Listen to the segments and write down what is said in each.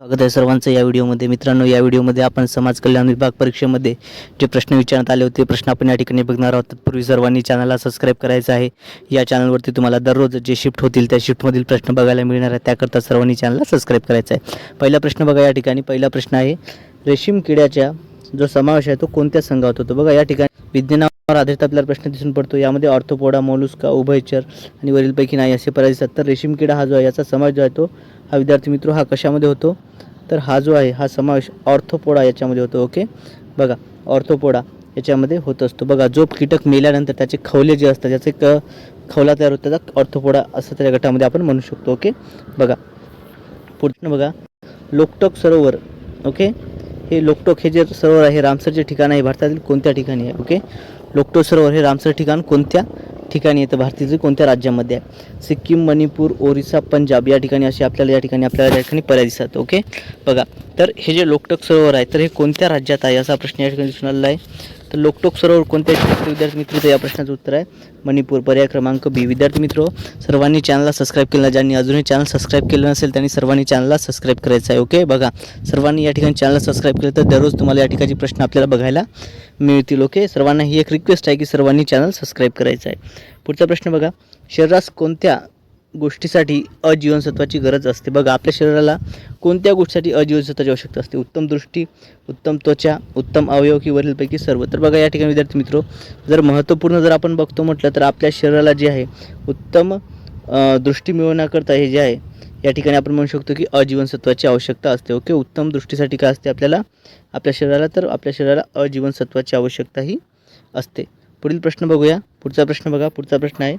स्वागत आहे सर्वांचं या व्हिडिओमध्ये. मित्रांनो या व्हिडिओमध्ये आपण समाज कल्याण विभाग परीक्षेमध्ये जे प्रश्न विचारण्यात आले होते प्रश्न आपण या ठिकाणी बघणार आहोत. तत्पूर्वी सर्वांनी चॅनलला सबस्क्राईब करायचं आहे. या चॅनलवरती तुम्हाला दररोज जे शिफ्ट होतील त्या शिफ्टमधील प्रश्न बघायला मिळणार आहे त्याकरता सर्वांनी चॅनलला सबस्क्राईब करायचं आहे. पहिला प्रश्न बघा या ठिकाणी. पहिला प्रश्न आहे रेशीम किड्याच्या जो समावेश आहे तो कोणत्या संघात होतो? बघा या ठिकाणी. विज्ञानावर आधारित आपल्याला प्रश्न दिसून पडतो. यामध्ये ऑर्थोपोडा मोलुस्का उभयचर आणि वरीलपैकी नाही असे पर्याय दिसतात तर रेशीम किडा हा जो आहे याचा समावेश जो आहे तो हा विद्यार्थी मित्र हा कशामध्ये होतो? तर हा जो आहे हा समावेश ऑर्थोपोडा याच्यामध्ये होतो ओके? बघा ऑर्थोपोडा याच्यामध्ये होत असतो. बघा जो कीटक मेल्यानंतर त्याचे खवले जे असतात ज्याचे क खवला तयार होतो त्याचा ऑर्थोपोडा असं त्या गटामध्ये आपण म्हणू शकतो ओके? बघा पुढचं बघा लोकटक सरोवर ओके? हे लोकटोक हे जे सरोवर आहे रामसरचे ठिकाण आहे भारतातील कोणत्या ठिकाणी आहे ओके? लोकटोक सरोवर हे रामसर ठिकाण कोणत्या? ठिकाणी येतं भारतातील कोणत्या राज्यामध्ये आहे? सिक्कीम मणिपूर ओरिसा पंजाब या ठिकाणी असे आपल्याला या ठिकाणी आपल्याला या ठिकाणी पर्याय दिसतात ओके? बघा तर हे जे लोकटक सरोवर आहे तर हे कोणत्या राज्यात आहे असा प्रश्न या ठिकाणी दिसून आलेला आहे? तर लोकटोक सरोवर कोणत्या ठिकाणी? विद्यार्थी मित्र तर या प्रश्नाचं उत्तर आहे. मणिपूर पर्याय क्रमांक बी. विद्यार्थी मित्र सर्वांनी चॅनलला सबस्क्राईब केलं ज्यांनी अजूनही चॅनल सबस्क्राईब केलं नसेल त्यांनी सर्वांनी चॅनलला सबस्क्राईब करायचं आहे ओके? बघा सर्वांनी या ठिकाणी चॅनलला सबस्क्राईब केलं तर दररोज तुम्हाला या ठिकाणी प्रश्न आपल्याला बघायला मिळतील ओके सर्वांना ही एक रिक्वेस्ट आहे की सर्वांनी चॅनल सबस्क्राईब करायचं आहे. पुढचा प्रश्न बघा. शरीरास कोणत्या गोष्टीसाठी अजीवनसत्वाची गरज असते? बघा आपल्या शरीराला कोणत्या गोष्टीसाठी अजीवनसत्वाची आवश्यकता असते? उत्तम दृष्टी उत्तम त्वचा उत्तम अवयव की वरीलपैकी सर्व. तर बघा या ठिकाणी विद्यार्थी मित्र जर महत्त्वपूर्ण जर आपण बघतो म्हटलं तर आपल्या शरीराला जे आहे उत्तम दृष्टी मिळवण्याकरता हे जे आहे या ठिकाणी आपण म्हणू शकतो की अजीवनसत्वाची आवश्यकता असते. ओके? उत्तम दृष्टीसाठी काय असते आपल्याला? आपल्या शरीराला तर आपल्या शरीराला अजीवनसत्वाची आवश्यकता ही असते. पुढील प्रश्न बघूया. पुढचा प्रश्न बघा. पुढचा प्रश्न आहे.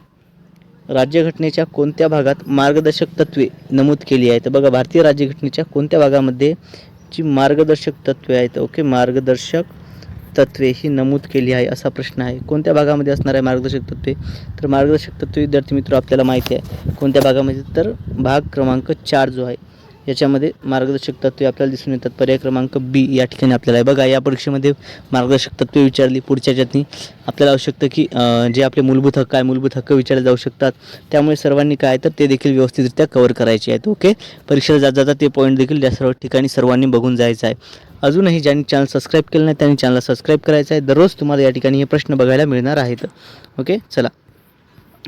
राज्यघटनेच्या कोणत्या भागात मार्गदर्शक तत्वे नमूद केली आहेत? तर बघा भारतीय राज्यघटनेच्या कोणत्या भागामध्ये जी मार्गदर्शक तत्वे आहेत? ओके? मार्गदर्शक तत्वे ही नमूद केली आहे असा प्रश्न आहे. कोणत्या भागामध्ये असणार आहे मार्गदर्शक तत्वे तर मार्गदर्शक तत्वे विद्यार्थी मित्र आपल्याला माहिती आहे. कोणत्या भागामध्ये? तर भाग क्रमांक चार जो आहे याच्यामध्ये मार्गदर्शक तत्वे आपल्याला दिसून येतात. पर्याय क्रमांक बी या ठिकाणी आपल्याला आहे. बघा या परीक्षेमध्ये मार्गदर्शक तत्वे विचारली पुढच्या याच्यातनी आपल्याला आवश्यकतं की जे आपले मूलभूत हक्क आहे मूलभूत हक्क विचारले जाऊ शकतात. त्यामुळे सर्वांनी काय तर ते देखील व्यवस्थितरित्या कवर करायचे आहेत. ओके? परीक्षेला जात जाता ते पॉईंट देखील त्या सर्व ठिकाणी सर्वांनी बघून जायचं आहे. अजूनही ज्यांनी चॅनल सबस्क्राईब केलं नाही त्यांनी चॅनलला सबस्क्राईब करायचं आहे. दररोज तुम्हाला या ठिकाणी हे प्रश्न बघायला मिळणार आहेत. ओके चला.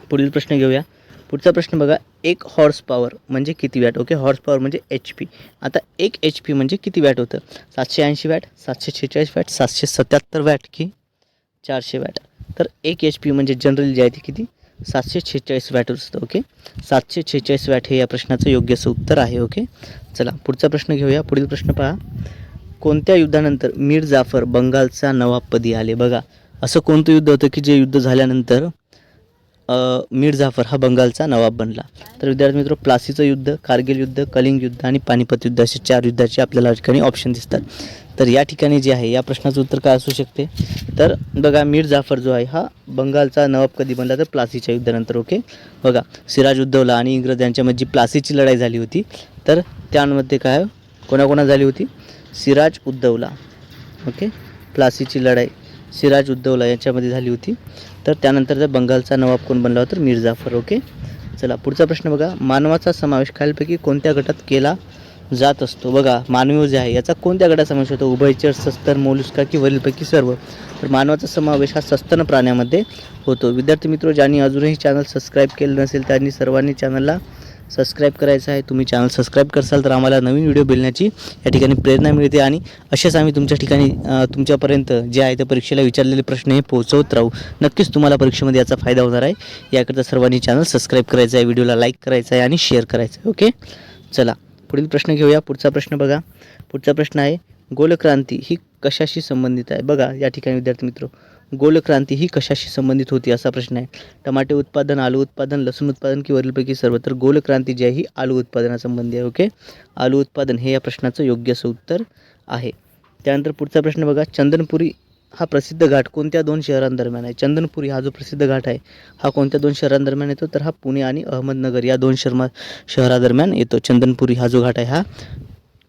पुढील प्रश्न घेऊया. पुढचा प्रश्न बघा एक हॉर्स पॉवर म्हणजे किती वॅट ओके हॉर्स पॉवर म्हणजे एच पी आता एक एच पी म्हणजे किती वॅट होतं? सातशे ऐंशी वॅट सातशे छेचाळीस वॅट सातशे सत्याहत्तर वॅट की चारशे वॅट तर एक एच पी म्हणजे जनरली जे आहे ते किती? सातशे छेचाळीस वॅट असतं ओके सातशे छेचाळीस वॅट हे या प्रश्नाचं योग्य असं उत्तर आहे ओके चला पुढचा प्रश्न घेऊया. पुढील प्रश्न पहा. कोणत्या युद्धानंतर मीर जाफर बंगालचा नवाबपदी आले? बघा असं कोणतं युद्ध होतं की जे युद्ध झाल्यानंतर मीर जाफर हा बंगालचा नवाब बनला? तर विद्यार्थी मित्र प्लासीचं युद्ध कारगिल युद्ध कलिंग युद्ध आणि पानिपत युद्ध असे चार युद्धाचे आपल्याला या ठिकाणी ऑप्शन दिसतात. तर या ठिकाणी जे आहे या प्रश्नाचं उत्तर काय असू शकते? तर बघा मीर जाफर जो आहे हा बंगालचा नवाब कधी बनला? तर प्लासीच्या युद्धानंतर ओके? बघा सिराज उद्धवला आणि इंग्रज यांच्यामध्ये जी प्लासीची लढाई झाली होती. तर त्यामध्ये काय? कोणाकोणा झाली होती? सिराज उद्धवला. ओके? प्लासीची लढाई सिराज उद्दौला यांच्यामध्ये झाली होती. तर त्यानंतर जर बंगालचा नवाब कोण बनला होता मीर जाफर ओके? चला पुढचा प्रश्न बघा. मानवाचा समावेश खालीलपैकी कोणत्या गटात केला जात असतो? बघा मानवी जे आहे. याचा कोणत्या गटात समावेश होतो? उभयचर सस्तर मोलुस्का की वरीलपैकी सर्व. तर मानवाचा समावेश हा सस्तन प्राण्यामध्ये होतो. विद्यार्थी मित्र ज्यांनी अजूनही चॅनल सबस्क्राईब केलं नसेल त्यांनी सर्वांनी चॅनलला सबस्क्राईब करायचं आहे. तुम्ही चॅनल सबस्क्राईब करसाल तर आम्हाला नवीन व्हिडिओ मिळण्याची या ठिकाणी प्रेरणा मिळते आणि असेच आम्ही तुमच्या ठिकाणी तुमच्यापर्यंत जे आहे त्या परीक्षेला विचारलेले प्रश्न हे पोहोचवत राहू. नक्कीच तुम्हाला परीक्षेमध्ये याचा फायदा होणार आहे. याकरता सर्वांनी चॅनल सबस्क्राईब करायचं आहे व्हिडिओला लाईक करायचं आहे आणि शेअर करायचं आहे ओके चला पुढील प्रश्न घेऊया. पुढचा प्रश्न बघा. पुढचा प्रश्न आहे गोलक्रांती ही कशाशी संबंधित आहे? बघा या ठिकाणी विद्यार्थी मित्र गोलक्रांती ही कशाशी संबंधित होती असा प्रश्न आहे. टमाटे उत्पादन आलू उत्पादन लसूण उत्पादन की वरीलपैकी सर्व? तर गोलक्रांती जी आहे ही आलू उत्पादनासंबंधी आहे ओके? आलू उत्पादन हे या प्रश्नाचं योग्य असं उत्तर आहे. त्यानंतर पुढचा प्रश्न बघा. चंदनपुरी हा प्रसिद्ध घाट कोणत्या दोन शहरांदरम्यान आहे? चंदनपुरी हा जो प्रसिद्ध घाट आहे हा कोणत्या दोन शहरांदरम्यान येतो? तर हा पुणे आणि अहमदनगर या दोन शर्मा शहरादरम्यान येतो. चंदनपुरी हा जो घाट आहे हा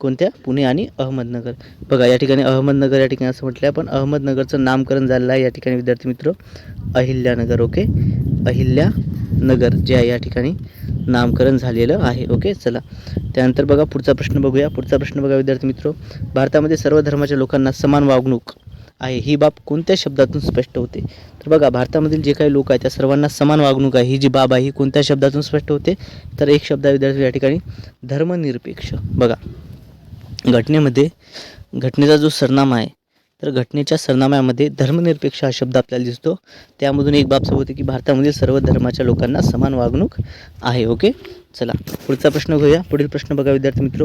कोणत्या? पुणे आणि अहमदनगर. बघा या ठिकाणी अहमदनगर या ठिकाणी असं म्हटलं आहे पण अहमदनगरचं नामकरण झालेलं आहे या ठिकाणी विद्यार्थी मित्र. अहिल्यानगर ओके? अहिल्यानगर जे आहे या ठिकाणी नामकरण झालेलं आहे ओके? चला. त्यानंतर बघा पुढचा प्रश्न बघूया. पुढचा प्रश्न बघा विद्यार्थी मित्र. भारतामध्ये सर्व धर्माच्या लोकांना समान वागणूक आहे. ही बाब कोणत्या शब्दातून स्पष्ट होते? तर बघा भारतामधील जे काही लोक आहेत त्या सर्वांना समान वागणूक आहे. ही जी बाब आहे ही कोणत्या शब्दातून स्पष्ट होते? तर एक शब्द आहे विद्यार्थी या ठिकाणी धर्मनिरपेक्ष. बघा. घटनेमध्ये घटनेचा जो सरनामा आहे तर घटनेच्या सरनाम्यामध्ये धर्मनिरपेक्ष हा शब्द आपल्याला दिसतो. त्यामधून एक बाब होते की भारतामधील सर्व धर्माच्या लोकांना समान वागणूक आहे ओके? चला पुढचा प्रश्न घेऊया. पुढील प्रश्न बघा विद्यार्थी मित्र.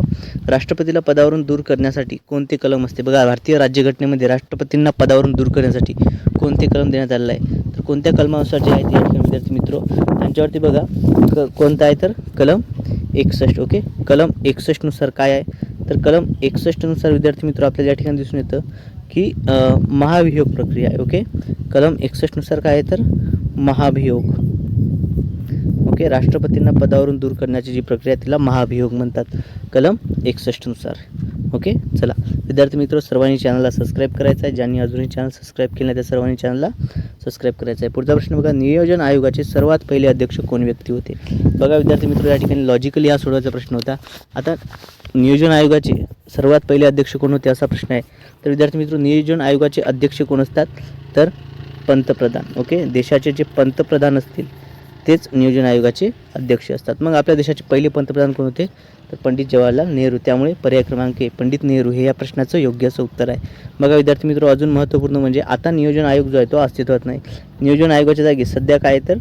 राष्ट्रपतीला पदावरून दूर करण्यासाठी कोणते कलम असते? बघा भारतीय राज्यघटनेमध्ये राष्ट्रपतींना पदावरून दूर करण्यासाठी कोणते कलम देण्यात आलेलं आहे? तर कोणत्या कलमानुसार जे आहे ते विद्यार्थी मित्र. त्यांच्यावरती बघा क कोणता आहे तर? कलम एकसष्ट ओके? कलम एकसष्टनुसार काय आहे? तर कलम एकसष्टनुसार विद्यार्थी मित्र आपल्याला या ठिकाणी दिसून येतं की महाभियोग प्रक्रिया आहे ओके कलम एकसष्टनुसार काय आहे तर? महाभियोग. ओके राष्ट्रपतींना पदावरून दूर करण्याची जी प्रक्रिया तिला महाभियोग म्हणतात. कलम एकसष्टनुसार ओके चला. विद्यार्थी मित्र सर्वांनी चॅनलला सबस्क्राईब करायचं आहे ज्यांनी अजूनही चॅनल सबस्क्राईब केलं नाही त्या सर्वांनी चॅनलला सबस्क्राईब करायचं आहे पुढचा प्रश्न बघा नियोजन आयोगाचे सर्वात पहिले अध्यक्ष कोण व्यक्ती होते? बघा विद्यार्थी मित्र या ठिकाणी लॉजिकली हा सोडवायचा प्रश्न होता. आता नियोजन आयोगाचे सर्वात पहिले अध्यक्ष कोण होते असा प्रश्न आहे. तर विद्यार्थी मित्र नियोजन आयोगाचे अध्यक्ष कोण असतात? तर पंतप्रधान. ओके देशाचे जे पंतप्रधान असतील तेच नियोजन आयोगाचे अध्यक्ष असतात. मग आपल्या देशाचे पहिले पंतप्रधान कोण होते? तर पंडित जवाहरलाल नेहरू. त्यामुळे पर्याय क्रमांक एक पंडित नेहरू. हे या प्रश्नाचं योग्य असं उत्तर आहे. बघा विद्यार्थी मित्र अजून महत्त्वपूर्ण म्हणजे आता नियोजन आयोग जो आहे तो अस्तित्वात नाही. नियोजन आयोगाच्या जागी सध्या काय आहे तर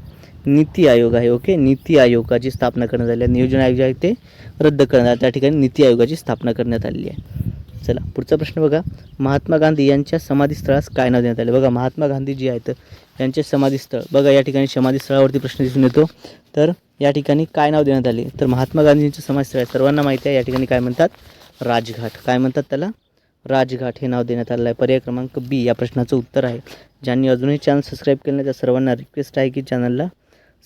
नीती आयोग आहे ओके? नीती आयोगाची स्थापना करण्यात आली आहे. नियोजन आयोग जे आहे ते रद्द करण्यात आले. त्या ठिकाणी नीती आयोगाची स्थापना करण्यात आलेली आहे. चला पुढचा प्रश्न बघा. महात्मा गांधी यांच्या समाधीस्थळास काय नाव देण्यात आले? बघा महात्मा गांधी जी आहेत यांचे समाधीस्थळ. बघा या ठिकाणी समाधीस्थळावरती प्रश्न दिसून येतो. तर या ठिकाणी काय नाव देण्यात आले? तर महात्मा गांधींचे समाधीस्थळ आहे. सर्वांना माहिती आहे या ठिकाणी काय म्हणतात? राजघाट. काय म्हणतात त्याला? राजघाट हे नाव देण्यात आलेलं आहे. पर्याय क्रमांक बी या प्रश्नाचं उत्तर आहे. ज्यांनी अजूनही चॅनल सबस्क्राईब केलं नाही त्या सर्वांना रिक्वेस्ट आहे की चॅनलला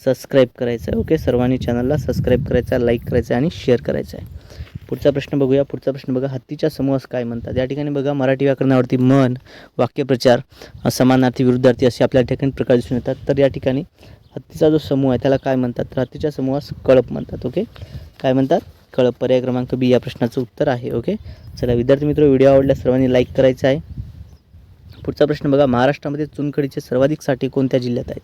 सबस्क्राईब करायचं आहे. ओके? सर्वांनी चॅनलला सबस्क्राईब करायचं आहे लाईक करायचं आहे आणि शेअर करायचं आहे. पुढचा प्रश्न बघूया. पुढचा प्रश्न बघा हत्तीच्या समूहास काय म्हणतात? या ठिकाणी बघा मराठी व्याकरणावरती मन वाक्यप्रचार समानार्थी विरुद्धार्थी असे आपल्या ठिकाणी प्रकार दिसून येतात. तर या ठिकाणी हत्तीचा जो समूह आहे त्याला काय म्हणतात? तर हत्तीच्या समूहास कळप म्हणतात ओके? काय म्हणतात? कळप पर्याय क्रमांक बी या प्रश्नाचं उत्तर आहे ओके? चला विद्यार्थी मित्र व्हिडिओ आवडल्यास सर्वांनी लाईक करायचा आहे. पुढचा प्रश्न बघा महाराष्ट्रामध्ये चुनखडीचे सर्वाधिक साठे कोणत्या जिल्ह्यात आहेत?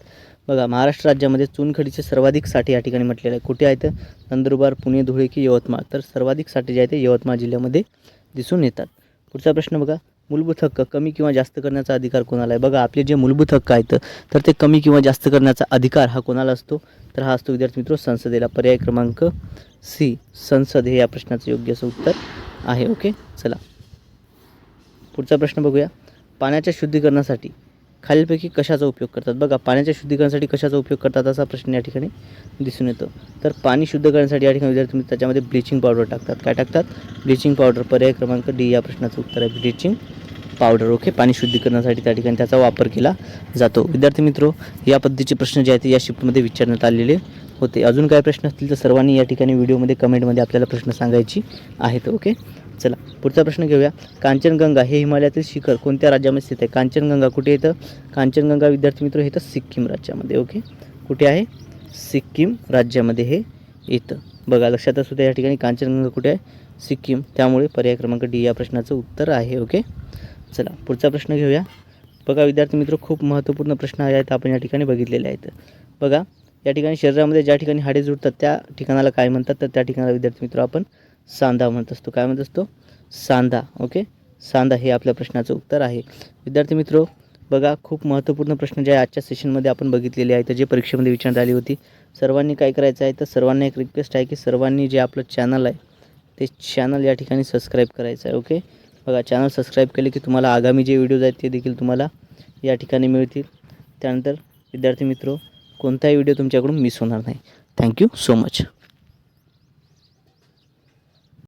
बघा महाराष्ट्र राज्यामध्ये चुनखडीचे सर्वाधिक साठे या ठिकाणी म्हटलेले आहे. कुठे आहेत नंदुरबार पुणे धुळे की यवतमाळ. तर सर्वाधिक साठे जे आहे ते यवतमाळ जिल्ह्यामध्ये दिसून येतात. पुढचा प्रश्न बघा मूलभूत हक्क कमी किंवा जास्त करण्याचा अधिकार कोणाला आहे? बघा आपले जे मूलभूत हक्क आहेत तर ते कमी किंवा जास्त करण्याचा अधिकार हा कोणाला असतो? तर हा असतो विद्यार्थी मित्र संसदेला. पर्याय क्रमांक सी संसद हे या प्रश्नाचं योग्य असं उत्तर आहे. ओके चला. पुढचा प्रश्न बघूया. पाण्याच्या शुद्धीकरणासाठी खालीलपैकी कशाचा उपयोग करतात? बघा पाण्याच्या शुद्धीकरणासाठी कशाचा उपयोग करतात असा प्रश्न या ठिकाणी दिसून येतो. तर पाणी शुद्ध करण्यासाठी या ठिकाणी विद्यार्थी त्याच्यामध्ये ब्लिचिंग पावडर टाकतात. काय टाकतात? ब्लिचिंग पावडर पर्याय क्रमांक डी या प्रश्नाचं उत्तर आहे ब्लिचिंग पावडर ओके पाणी शुद्धीकरणासाठी त्या ठिकाणी त्याचा वापर केला जातो. विद्यार्थी मित्रो या पद्धतीचे प्रश्न जे आहेत ते या शिफ्टमध्ये विचारण्यात आलेले होते. अजून काय प्रश्न असतील तर सर्वांनी या ठिकाणी व्हिडिओमध्ये कमेंटमध्ये आपल्याला प्रश्न सांगायची आहेत ओके? चला पुढचा प्रश्न घेऊया. कांचनगंगा हे हिमालयातील शिखर कोणत्या राज्यामध्ये स्थित आहे? कांचनगंगा कुठे येतं? कांचनगंगा विद्यार्थी मित्र येतं सिक्कीम राज्यामध्ये ओके? कुठे आहे? सिक्कीम राज्यामध्ये हे येतं. बघा लक्षात असू द्या या ठिकाणी कांचनगंगा कुठे आहे? सिक्कीम. त्यामुळे पर्याय क्रमांक डी या प्रश्नाचं उत्तर आहे ओके? चला पुढचा प्रश्न घेऊया. बघा विद्यार्थी मित्र खूप महत्त्वपूर्ण प्रश्न आहेत आपण या ठिकाणी बघितलेले आहेत. बघा या ठिकाणी शरीरामध्ये ज्या ठिकाणी हाडे जुडतात त्या ठिकाणाला काय म्हणतात? तर त्या ठिकाणाला विद्यार्थी मित्र आपण सांधा म्हणत असतो. काय म्हणत असतो? सांधा. ओके? सांधा हे आपल्या प्रश्नाचं उत्तर आहे. विद्यार्थी मित्रो बघा खूप महत्त्वपूर्ण प्रश्न जे आहे आजच्या सेशनमध्ये आपण बघितलेले आहेत जे परीक्षेमध्ये विचारण्यात आली होती. सर्वांनी काय करायचं आहे? तर सर्वांना एक रिक्वेस्ट आहे की सर्वांनी जे आपलं चॅनल आहे ते चॅनल या ठिकाणी सबस्क्राईब करायचं आहे. ओके? बघा चॅनल सबस्क्राईब केले की तुम्हाला आगामी जे व्हिडिओज आहेत ते देखील तुम्हाला या ठिकाणी मिळतील. त्यानंतर विद्यार्थी मित्रो कोणताही व्हिडिओ तुमच्याकडून मिस होणार नाही. Thank you so much